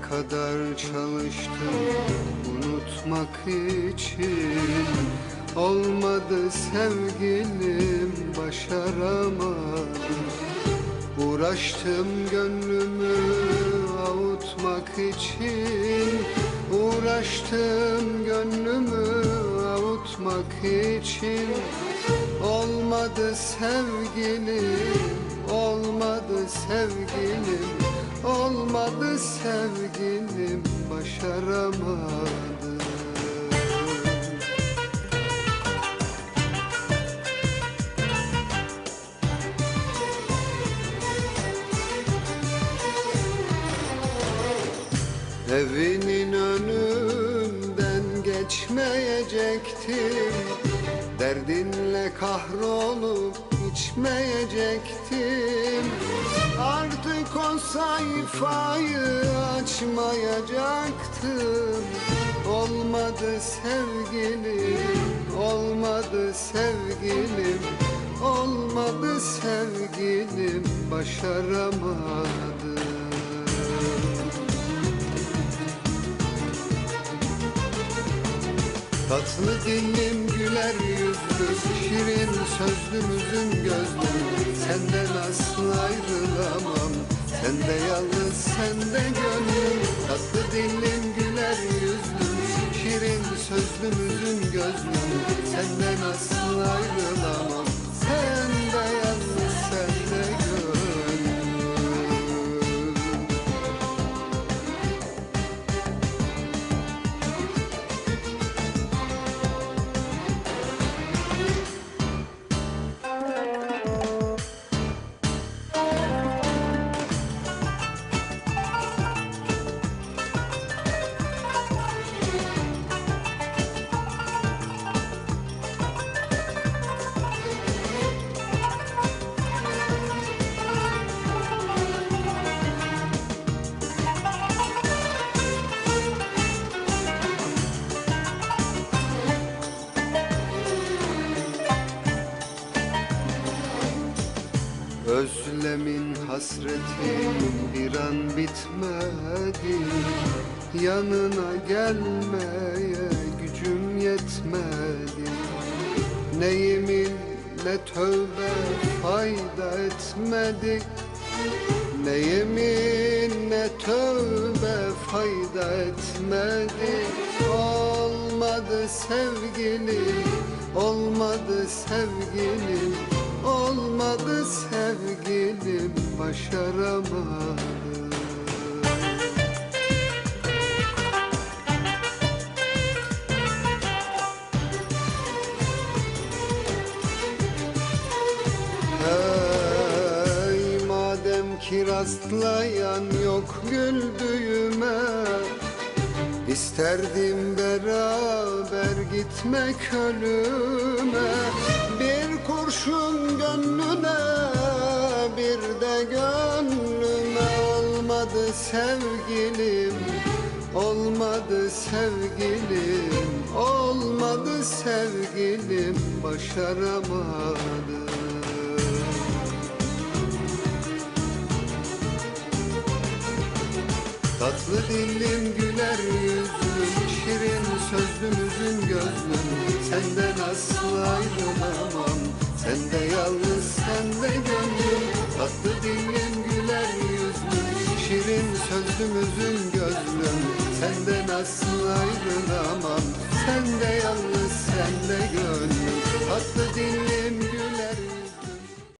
kadar çalıştım unutmak için. Olmadı sevgilim başaramadım. Uğraştım gönlümü avutmak için. Uğraştım gönlümü avutmak için. Olmadı sevgilim, olmadı sevgilim Olmadı sevgilim, başaramadım. Evinin önünden geçmeyecektim. Derdinle kahrolup içmeyecektim Artık o sayfayı açmayacaktım. Olmadı sevgilim, olmadı sevgilim Olmadı sevgilim, başaramadım. Tatlı dilim güler yüzlü Şirin sözlümüzün gözlü Senden asla ayrılamam. Sende yalnız sende gönlüm. Tatlı dilim güler yüzlü Şirin sözlümüzün gözlü Senden asla ayrılamam. Sende Özlemin hasretin bir an bitmedi. Yanına gelmeye gücüm yetmedi. Ne yemin ne tövbe fayda etmedi. Ne yemin ne tövbe fayda etmedi. Olmadı sevgilim, olmadı sevgilim Olmadı başaramadım. Hey madem ki rastlayan yok güldüğüme İsterdim beraber gitmek ölüme sevgilim, olmadı sevgilim Olmadı sevgilim, başaramadım. Tatlı dilim güler yüzlüm Şirin sözlümüzün gözlüm. Senden asla ayrılamam Sende yalnız sende gönlüm. Tatlı dilim güler sözlümüzün gözlüm Senden asla ayrılamam